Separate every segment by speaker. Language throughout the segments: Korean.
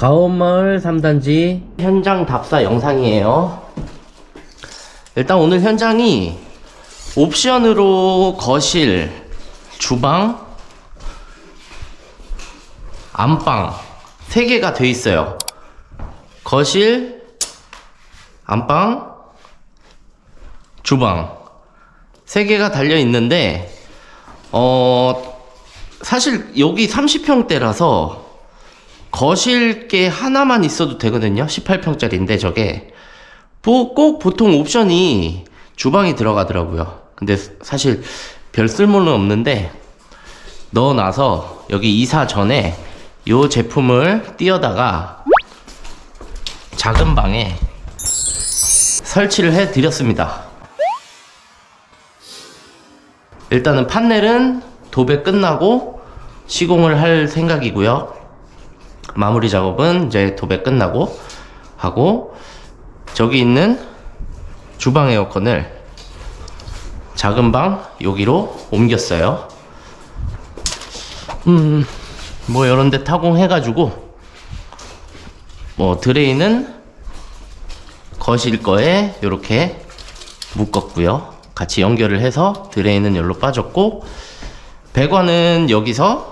Speaker 1: 가온마을 3단지 현장 답사 영상이에요. 일단 오늘 현장이 옵션으로 거실, 주방, 안방 세 개가 돼 있어요. 거실, 안방, 주방 세 개가 달려 있는데 어 사실 여기 30평대라서 거실게 하나만 있어도 되거든요. 18평짜리인데 저게 뭐꼭 보통 옵션이 주방이 들어가더라고요. 근데 사실 별 쓸모는 없는데 넣어놔서 여기 이사 전에 요 제품을 띄어다가 작은 방에 설치를 해 드렸습니다. 일단은 판넬은 도배 끝나고 시공을 할 생각이고요. 마무리 작업은 이제 도배 끝나고 하고 저기 있는 주방 에어컨을 작은 방 여기로 옮겼어요. 음, 뭐 이런 데 타공해가지고 뭐 드레인은 거실 거에 이렇게 묶었고요. 같이 연결을 해서 드레인은 여기로 빠졌고 배관은 여기서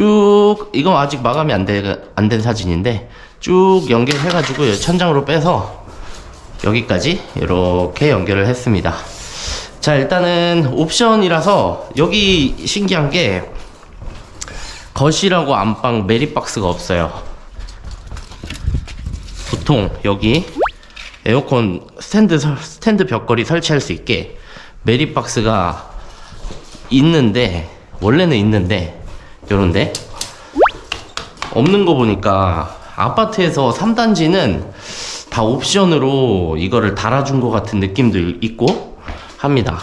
Speaker 1: 쭉 이거 아직 마감이 안된 사진인데 쭉 연결해가지고 천장으로 빼서 여기까지 이렇게 연결을 했습니다. 자 일단은 옵션이라서 여기 신기한 게 거실하고 안방 메리박스가 없어요. 보통 여기 에어컨 스탠드 설- 스탠드 벽걸이 설치할 수 있게 메리박스가 있는데 원래는 있는데 요런데 없는 거 보니까 아파트에서 3단지는 다 옵션으로 이거를 달아준 것 같은 느낌도 있고 합니다.